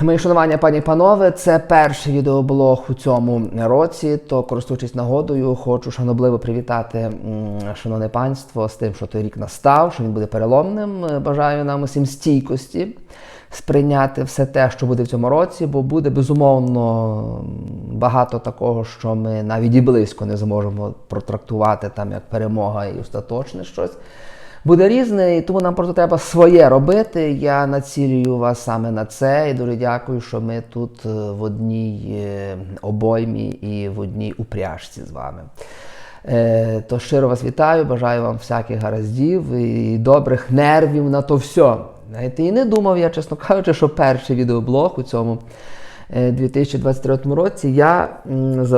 Мої шанування, пані і панове, це перший відеоблог у цьому році. То, користуючись нагодою, хочу шанобливо привітати шановне панство з тим, що той рік настав, що він буде переломним. Е, Бажаю нам усім стійкості сприйняти все те, що буде в цьому році, бо буде безумовно багато такого, що ми навіть і близько не зможемо протрактувати там як перемога і остаточне щось. Буде різне, і тому нам просто треба своє робити. Я націлюю вас саме на це і дуже дякую, що ми тут е, в одній е, обоймі і в одній упряжці з вами. Е, То щиро вас вітаю, бажаю вам всяких гараздів і добрих нервів на то все. Знаєте, і не думав я, чесно кажучи, що перший відеоблог у цьому е, 2023 році я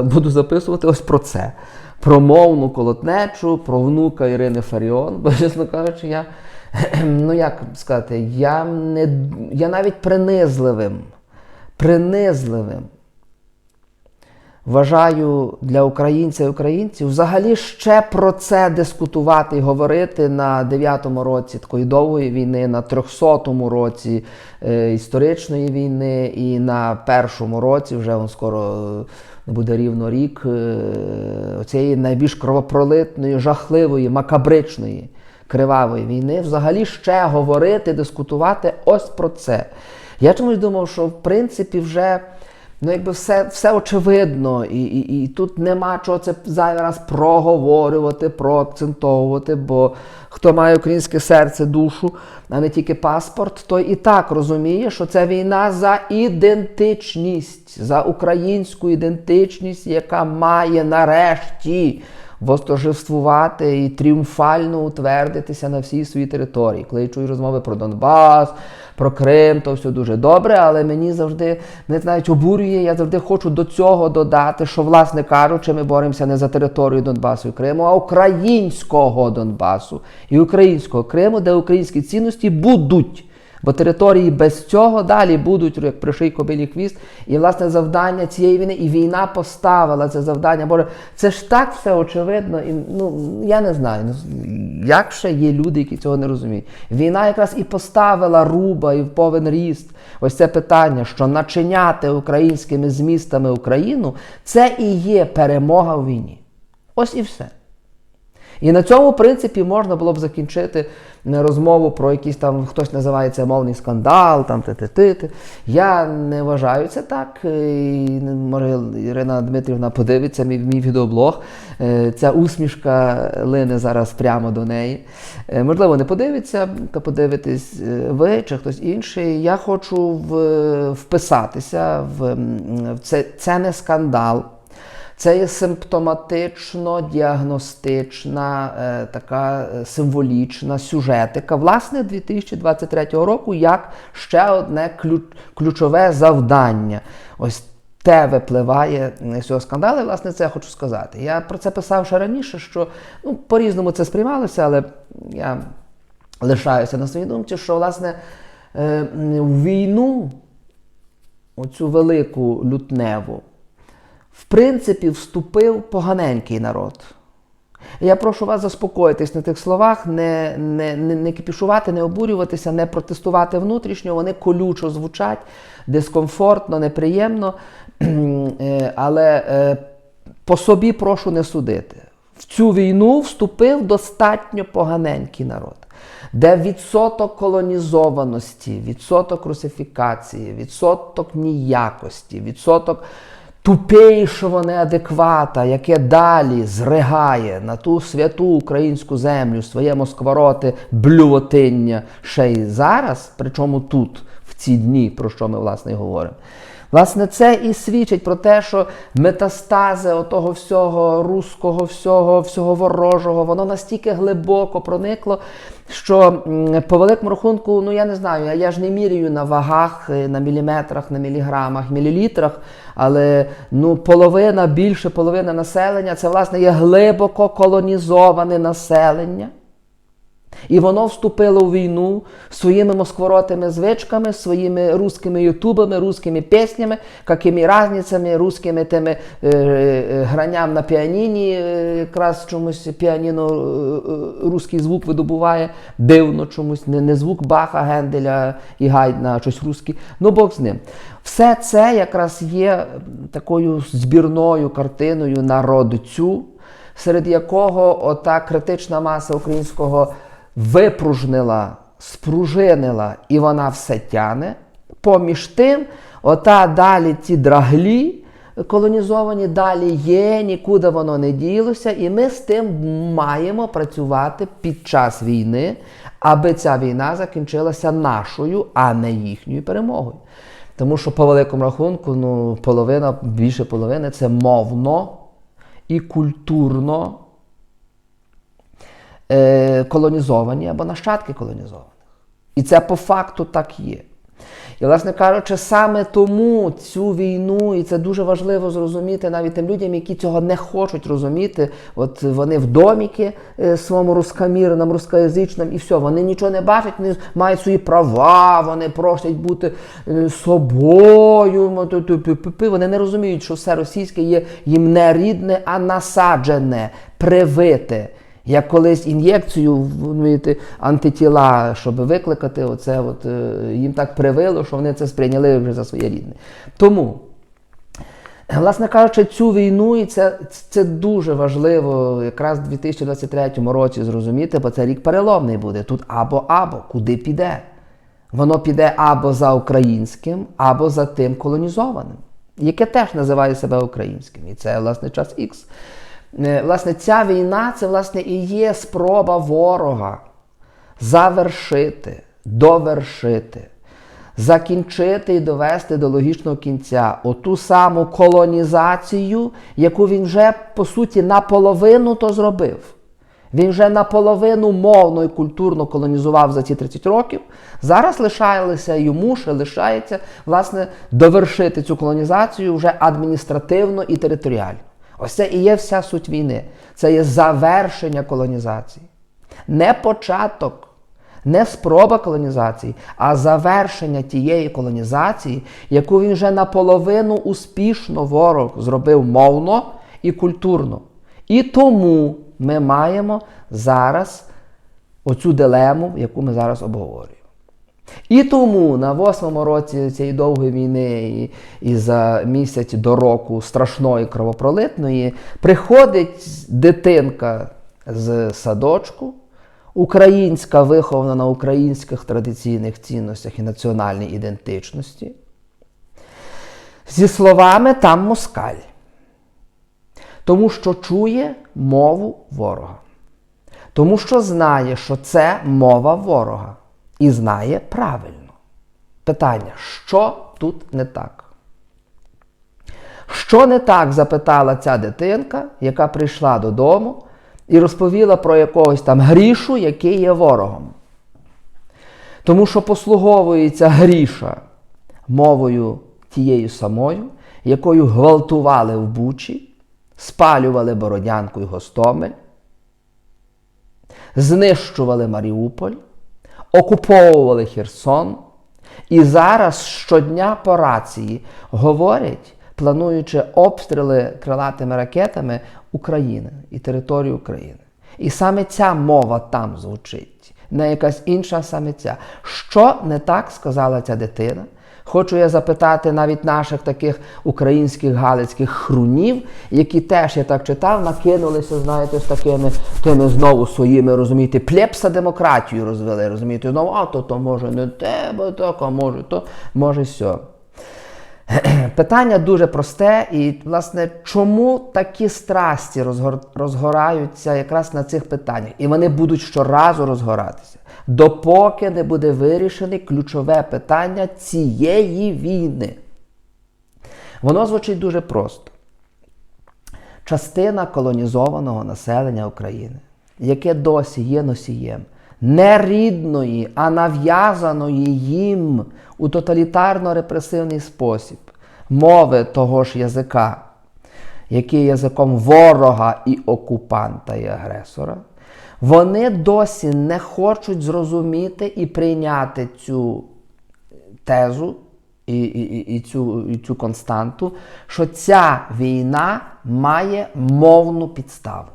буду записувати ось про це. Про мовну колотнечу, про внука Ірини Фаріон. Бо, чесно кажучи, я, ну як сказати, я, не, я навіть принизливим, принизливим вважаю для українця і українців взагалі ще про це дискутувати і говорити на 9-му році такої довгої війни, на 300-му році е, історичної війни і на першому році, вже он скоро буде рівно рік, цієї найбільш кровопролитної, жахливої, макабричної. Кривавої війни, взагалі ще говорити, дискутувати ось про це. Я чомусь думав, що в принципі вже ну, якби все, все очевидно, і, і, і тут нема чого це зараз проговорювати, проакцентовувати, бо хто має українське серце, душу, а не тільки паспорт, той і так розуміє, що це війна за ідентичність, за українську ідентичність, яка має нарешті восторжествувати і тріумфально утвердитися на всій своїй території. Коли я чую розмови про Донбас, про Крим, то все дуже добре, але мені завжди мене навіть обурює. Я завжди хочу до цього додати, що, власне кажучи, ми боремося не за територію Донбасу і Криму, а українського Донбасу і українського Криму, де українські цінності будуть. Бо території без цього далі будуть, як приший кобилі хвіст. І власне завдання цієї війни, і війна поставила це завдання. Боже, це ж так все очевидно. І ну я не знаю, ну, як ще є люди, які цього не розуміють. Війна якраз і поставила руба і в повен ріст. Ось це питання, що начиняти українськими змістами Україну, це і є перемога в війні. Ось і все. І на цьому принципі можна було б закінчити е, розмову про якийсь там хтось називає це мовний скандал, там ти-ти-ти. Я не вважаю це так. І, може, Ірина Дмитрівна подивиться мій, мій відеоблог. Е, Ця усмішка лине зараз прямо до неї. Е, Можливо, не подивиться, то подивитесь е, ви чи хтось інший. Я хочу в, вписатися в це, це не скандал. Це є симптоматично-діагностична, е, така е, символічна сюжетика, власне, 2023 року, як ще одне ключ, ключове завдання. Ось те випливає з цього скандалу. І, власне, це я хочу сказати. Я про це писав ще раніше, що ну, по-різному це сприймалося, але я лишаюся на своїй думці, що власне е, війну, оцю велику лютневу, в принципі, вступив поганенький народ. Я прошу вас заспокоїтись на тих словах, не, не, не, не кипішувати, не обурюватися, не протестувати внутрішньо. Вони колючо звучать, дискомфортно, неприємно. Е, Але е, по собі прошу не судити. В цю війну вступив достатньо поганенький народ, де відсоток колонізованості, відсоток русифікації, відсоток ніякості, відсоток тупейшого неадеквата, яке далі зригає на ту святу українську землю своє москвороти блювотиння ще й зараз, причому тут, в ці дні, про що ми власне і говоримо. Власне, це і свідчить про те, що метастази отого всього руського, всього, всього ворожого, воно настільки глибоко проникло, що по великому рахунку, ну я не знаю, я ж не міряю на вагах, е, на міліметрах, на міліграмах, мілілітрах, але ну, половина, більше половина населення це власне є глибоко колонізоване населення І воно вступило в війну своїми москворотими звичками, своїми русскими ютубами, русскими піснями, какими разницями, русскими тими е, е, гранням на піаніні, е, якраз чомусь піаніно е, е, русський звук видобуває, дивно чомусь, не, не звук Баха, Генделя і Гайдна, а щось русське. Ну, Бог з ним. Все це якраз є такою збірною картиною народцю, серед якого ота критична маса українського випружнила, спружинила, і вона все тяне. Поміж тим, ота далі ті драглі колонізовані, далі є, нікуди воно не ділося, і ми з тим маємо працювати під час війни, аби ця війна закінчилася нашою, а не їхньою перемогою. Тому що по великому рахунку, ну, половина, більше половини це мовно і культурно е, колонізовані або нащадки колонізованих. І це по факту так є. І, власне кажучи, саме тому цю війну, і це дуже важливо зрозуміти навіть тим людям, які цього не хочуть розуміти. От вони в доміки е, своєму рускомірному, рускоязичному, і все, вони нічого не бачать, вони мають свої права, вони просять бути е, собою. Вони не розуміють, що все російське є їм не рідне, а насаджене, привите. Як колись ін'єкцію антитіла, щоб викликати, оце от, е, їм так привило, що вони це сприйняли вже за своє рідне. Тому, власне кажучи, цю війну, і це, це дуже важливо якраз в 2023 році зрозуміти, бо це рік переломний буде. Тут або-або, куди піде. Воно піде або за українським, або за тим колонізованим, яке теж називає себе українським. І це, власне, час Х. Е, Власне, ця війна це власне і є спроба ворога завершити, довершити, закінчити і довести до логічного кінця оту саму колонізацію, яку він вже по суті наполовину то зробив. Він вже наполовину мовно і культурно колонізував за ці 30 років. Зараз лишається йому ще лишається власне довершити цю колонізацію вже адміністративно і територіально. Ось це і є вся суть війни. Це є завершення колонізації. Не початок, не спроба колонізації, а завершення тієї колонізації, яку він вже наполовину успішно ворог зробив мовно і культурно. І тому ми маємо зараз оцю дилему, яку ми зараз обговорюємо. І тому на восьмому році цієї довгої війни і, і за місяць до року страшної кровопролитної приходить дитинка з садочку, українська, вихована на українських традиційних цінностях і національній ідентичності. Зі словами там москаль. Тому що чує мову ворога. Тому що знає, що це мова ворога. І знає правильно. Питання, що тут не так? Що не так запитала ця дитинка, яка прийшла додому і розповіла про якогось там грішу, який є ворогом? Тому що послуговується гріша мовою тією самою, якою гвалтували в Бучі, спалювали Бородянку і Гостомель, знищували Маріуполь, окуповували Херсон. І зараз щодня по рації говорять, плануючи обстріли крилатими ракетами України і територію України. І саме ця мова там звучить, не якась інша саме ця. Що не так сказала ця дитина? Хочу я запитати навіть наших таких українських галицьких хрунів, які теж, я так читав, накинулися, знаєте, з такими тими знову своїми, розумієте, плепса демократію розвели, розумієте, знову, а то, то може не тебе, так, а може то, може сьо. Питання дуже просте, і, власне, чому такі страсті розгор- розгораються якраз на цих питаннях? І вони будуть щоразу розгоратися, допоки не буде вирішене ключове питання цієї війни. Воно звучить дуже просто. Частина колонізованого населення України, яке досі є носієм не рідної, а нав'язаної їм у тоталітарно-репресивний спосіб мови того ж язика, який язиком ворога і окупанта і агресора, Вони досі не хочуть зрозуміти і прийняти цю тезу і, і, і, цю, і цю константу, що ця війна має мовну підставу.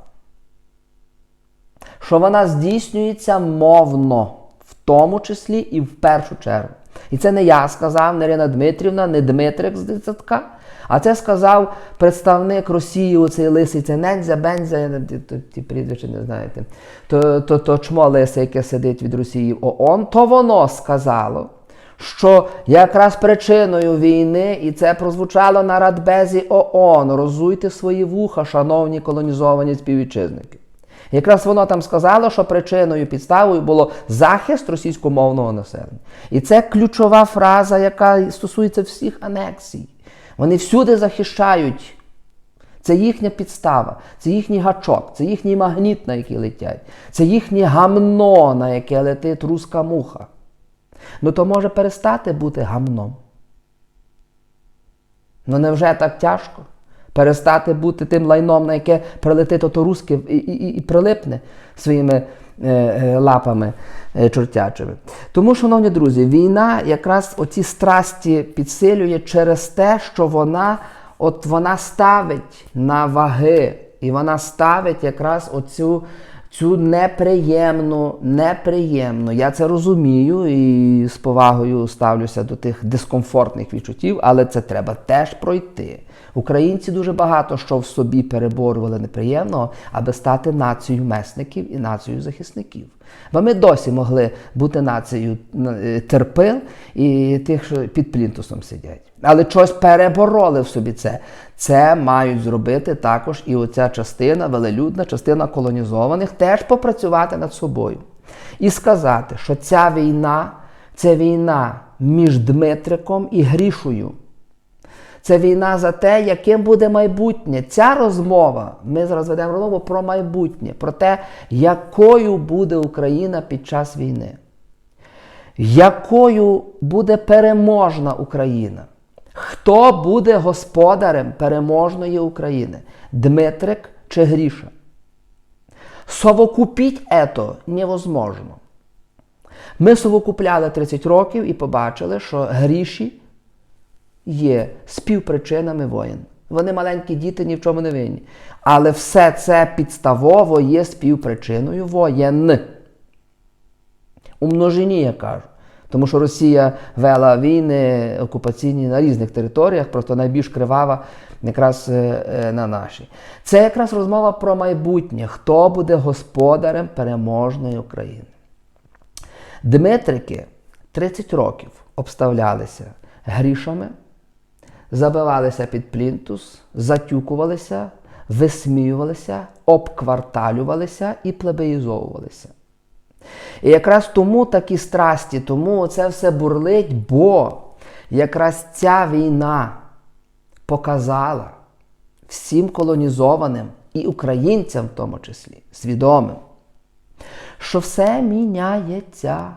Що вона здійснюється мовно, в тому числі і в першу чергу. І це не я сказав, не Ірина Дмитрівна, не Дмитрик з дитсадка, а це сказав представник Росії, оцей лисий, це Нензя, Бензя, ті, ті прізвища не знаєте. То, то, то чмо лисе, яке сидить від Росії в ООН, то воно сказало, що якраз причиною війни, і це прозвучало на Радбезі ООН, розуйте свої вуха, шановні колонізовані співвітчизники. Якраз воно там сказало, що причиною підставою було захист російськомовного населення. І це ключова фраза, яка стосується всіх анексій. Вони всюди захищають. Це їхня підстава, це їхній гачок, це їхній магніт, на який летять, це їхнє гамно, на яке летить руска муха. Ну то може перестати бути гамном. Ну невже так тяжко? Перестати бути тим лайном, на яке прилетить ото русське і, і, і прилипне своїми е, е, лапами е, чортячими. Тому, шановні друзі, війна якраз оці страсті підсилює через те, що вона, от вона ставить на ваги, і вона ставить якраз оцю цю неприємну, неприємну. Я це розумію і з повагою ставлюся до тих дискомфортних відчуттів, але це треба теж пройти. Українці дуже багато що в собі переборювали неприємного, аби стати нацією месників і нацією захисників. Бо ми досі могли бути нацією е, терпил і тих, що під плінтусом сидять. Але щось перебороли в собі це. Це мають зробити також і оця частина, велелюдна частина колонізованих, теж попрацювати над собою. І сказати, що ця війна це війна між Дмитриком і Грішою. Це війна за те, яким буде майбутнє. Ця розмова, ми зараз ведемо розмову про майбутнє, про те, якою буде Україна під час війни, якою буде переможна Україна. Хто буде господарем переможної України? Дмитрик чи Гріша? Совокупіть ето невозможно. Ми совокупляли 30 років і побачили, що гріші є співпричинами воєн. Вони маленькі діти ні в чому не винні. Але все це підставово є співпричиною воєн. У множині, я кажу. Тому що Росія вела війни окупаційні на різних територіях, просто найбільш кривава якраз е, е, на нашій. Це якраз розмова про майбутнє, хто буде господарем переможної України. Дмитрики 30 років обставлялися грішами, забивалися під плінтус, затюкувалися, висміювалися, обкварталювалися і плебеїзовувалися. І якраз тому такі страсті, тому це все бурлить, бо якраз ця війна показала всім колонізованим і українцям, в тому числі, свідомим, що все міняється.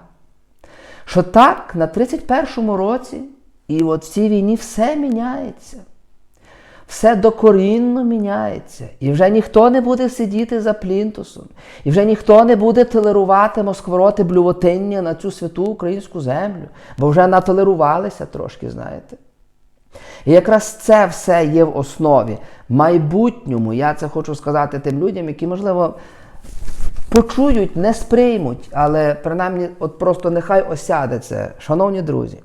Що так, на 31-му році і от в цій війні все міняється. Все докорінно міняється. І вже ніхто не буде сидіти за плінтусом. І вже ніхто не буде толерувати москвороти блювотиння на цю святу українську землю. Бо вже натолерувалися трошки, знаєте. І якраз це все є в основі. Майбутньому, я це хочу сказати тим людям, які, можливо, почують, не сприймуть, але принаймні, от просто нехай осяде це. Шановні друзі,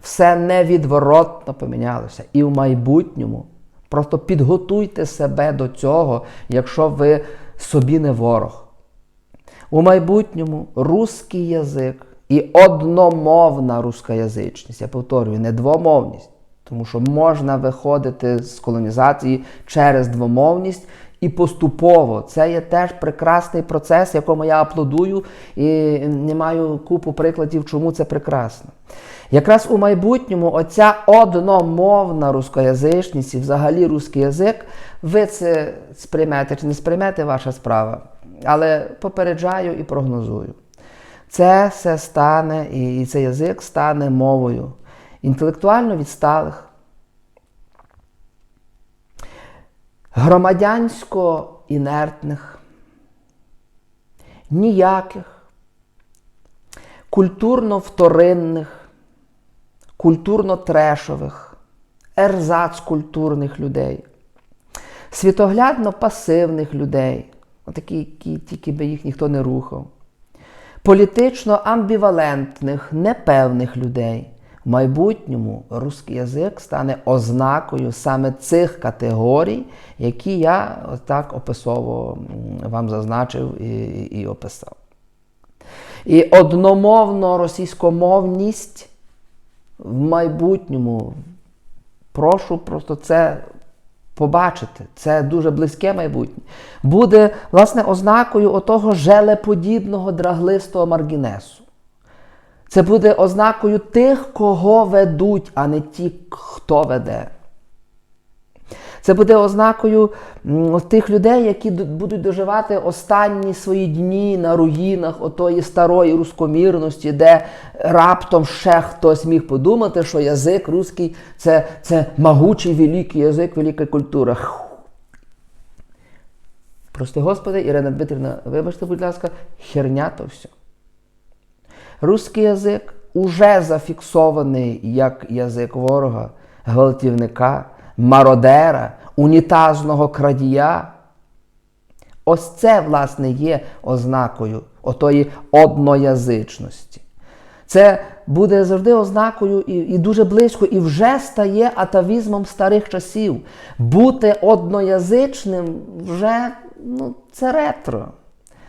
все невідворотно помінялося. І в майбутньому. Просто підготуйте себе до цього, якщо ви собі не ворог. У майбутньому русський язик і одномовна рускоязичність, я повторюю, не двомовність, тому що можна виходити з колонізації через двомовність і поступово. Це є теж прекрасний процес, якому я аплодую і не маю купу прикладів, чому це прекрасно. Якраз у майбутньому оця одномовна рускоязичність і взагалі русський язик, ви це сприймете чи не сприймете ваша справа. Але попереджаю і прогнозую. Це все стане, і цей язик стане мовою інтелектуально відсталих, громадянсько інертних, ніяких культурно-вторинних, культурно-трешових, ерзац-культурних людей, світоглядно-пасивних людей, такі, які тільки би їх ніхто не рухав, політично амбівалентних, непевних людей. В майбутньому русський язик стане ознакою саме цих категорій, які я так описово вам зазначив і, і описав. І одномовно російськомовність в майбутньому, прошу просто це побачити, це дуже близьке майбутнє, буде, власне, ознакою отого желеподібного драглистого маргінесу. Це буде ознакою тих, кого ведуть, а не ті, хто веде. Це буде ознакою тих людей, які будуть доживати останні свої дні на руїнах отої старої рускомірності, де раптом ще хтось міг подумати, що язик руський це, це могучий великий язик, велика культура. Прости Господи, Ірина Дмитрівна, вибачте, будь ласка, херня то все. Руський язик уже зафіксований як язик ворога, гвалтівника, мародера, унітазного крадія. Ось це, власне, є ознакою отої одноязичності. Це буде завжди ознакою і, і дуже близько, і вже стає атавізмом старих часів. Бути одноязичним вже ну, це ретро,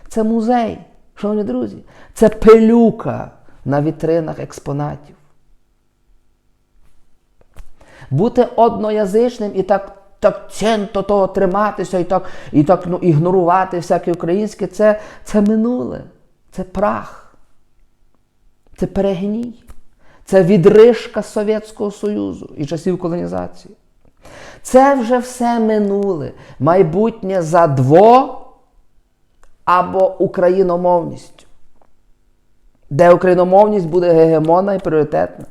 це музей. Шановні друзі, це пилюка на вітринах експонатів. Бути одноязичним і так так цінто того триматися, і так і так ну, ігнорувати всяке українське, це, це минуле, це прах, це перегній, це відрижка Совєтського Союзу і часів колонізації. Це вже все минуле, майбутнє за дво або україномовністю, де україномовність буде гегемонна і пріоритетна.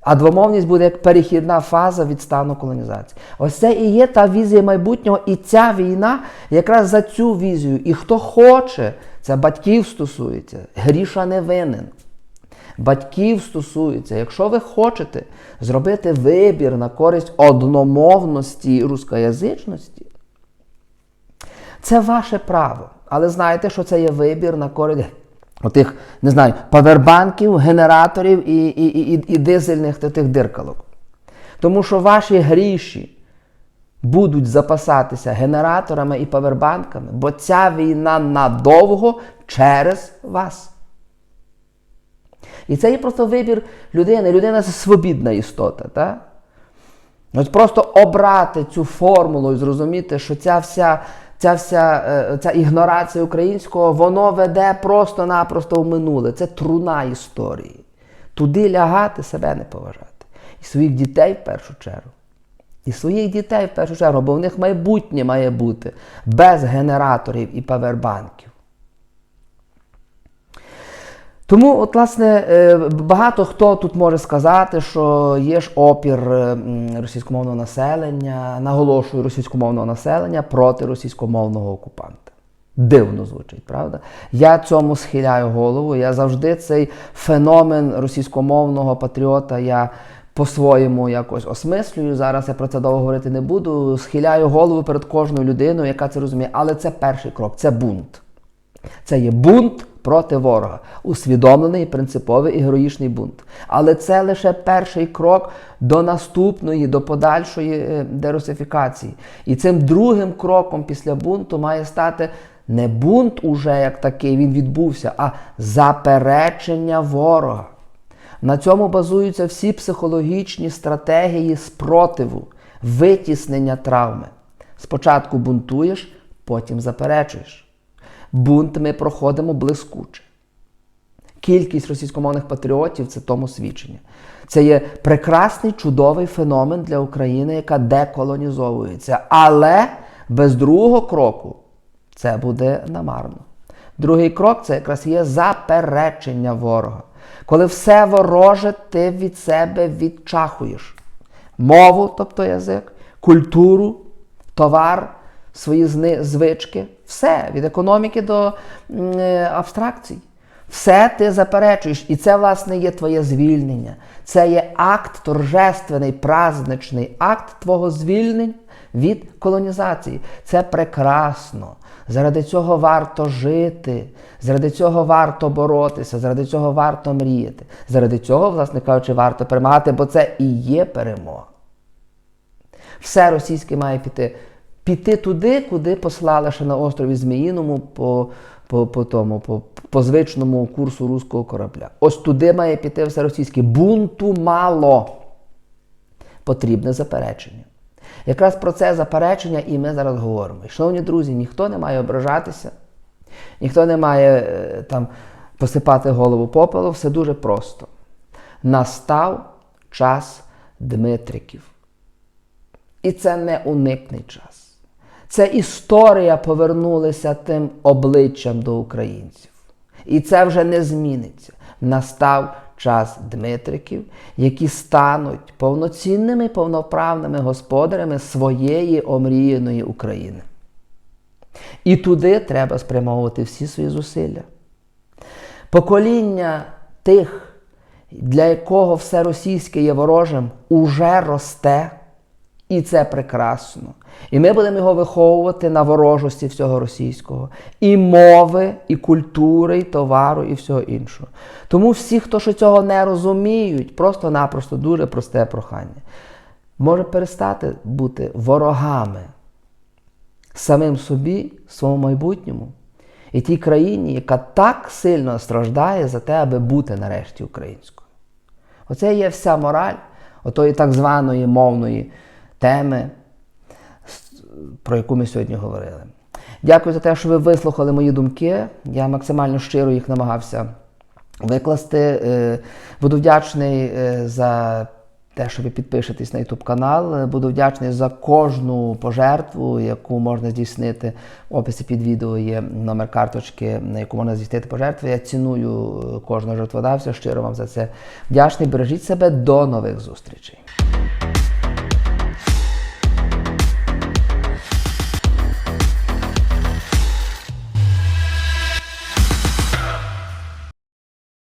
А двомовність буде як перехідна фаза від стану колонізації. Ось це і є та візія майбутнього, і ця війна якраз за цю візію. І хто хоче, це батьків стосується, гріша не винен. Батьків стосується, якщо ви хочете зробити вибір на користь одномовності і рускоязичності, це ваше право. Але знаєте, що це є вибір на користь отих, не знаю, павербанків, генераторів і і, і, і дизельних тих диркалок. Тому що ваші гріші будуть запасатися генераторами і павербанками, бо ця війна надовго через вас. І це є просто вибір людини. Людина це свобідна істота. Так? Ось просто обрати цю формулу і зрозуміти, що ця вся ця вся е, ця ігнорація українського, воно веде просто-напросто в минуле. Це труна історії. Туди лягати, себе не поважати. І своїх дітей в першу чергу. І своїх дітей в першу чергу, бо в них майбутнє має бути без генераторів і павербанків. Тому, от, власне, е, багато хто тут може сказати, що є ж опір російськомовного населення, наголошую російськомовного населення проти російськомовного окупанта. Дивно звучить, правда? Я цьому схиляю голову. Я завжди цей феномен російськомовного патріота я по-своєму якось осмислюю. Зараз я про це довго говорити не буду. Схиляю голову перед кожною людиною, яка це розуміє. Але це перший крок, це бунт. Це є бунт проти ворога, усвідомлений, принциповий і героїчний бунт. Але це лише перший крок до наступної, до подальшої е, дерусифікації. І цим другим кроком після бунту має стати не бунт уже як такий, він відбувся, а заперечення ворога. На цьому базуються всі психологічні стратегії спротиву, витіснення травми. Спочатку бунтуєш, потім заперечуєш бунт ми проходимо блискуче. Кількість російськомовних патріотів це тому свідчення. Це є прекрасний чудовий феномен для України, яка деколонізовується. Але без другого кроку це буде намарно. Другий крок це якраз є заперечення ворога. Коли все вороже, ти від себе відчахуєш. Мову, тобто язик, культуру, товар, свої звички, все від економіки до е, абстракцій. Все ти заперечуєш, і це, власне, є твоє звільнення. Це є акт торжественний, праздничний акт твого звільнення від колонізації. Це прекрасно. Заради цього варто жити, заради цього варто боротися, заради цього варто мріяти. Заради цього, власне кажучи, варто перемагати, бо це і є перемога. Все російське має піти. Піти туди, куди послали ще на острові Зміїному по, по, по, тому, по, по звичному курсу руського корабля. Ось туди має піти все російське. Бунту мало. Потрібне заперечення. Якраз про це заперечення і ми зараз говоримо. І, шановні друзі, ніхто не має ображатися, ніхто не має е, там посипати голову попелу, все дуже просто. Настав час Дмитриків. І це не уникний час. Це історія повернулася тим обличчям до українців. І це вже не зміниться. Настав час Дмитриків, які стануть повноцінними, повноправними господарями своєї омріяної України. І туди треба спрямовувати всі свої зусилля. Покоління тих, для якого все російське є ворожим, уже росте. І це прекрасно. І ми будемо його виховувати на ворожості всього російського, і мови, і культури, і товару, і всього іншого. Тому всі, хто що цього не розуміють, просто-напросто дуже просте прохання. Може перестати бути ворогами самим собі, своєму майбутньому і тій країні, яка так сильно страждає за те, аби бути нарешті українською. Оце є вся мораль отої так званої мовної теми, про яку ми сьогодні говорили. Дякую за те, що ви вислухали мої думки. Я максимально щиро їх намагався викласти. Е, Буду вдячний е, за те, що ви підпишетесь на YouTube канал. Е, Буду вдячний за кожну пожертву, яку можна здійснити. В описі під відео є номер карточки, на яку можна здійснити пожертву. Я ціную кожного жертводавця. Щиро вам за це вдячний. Бережіть себе до нових зустрічей.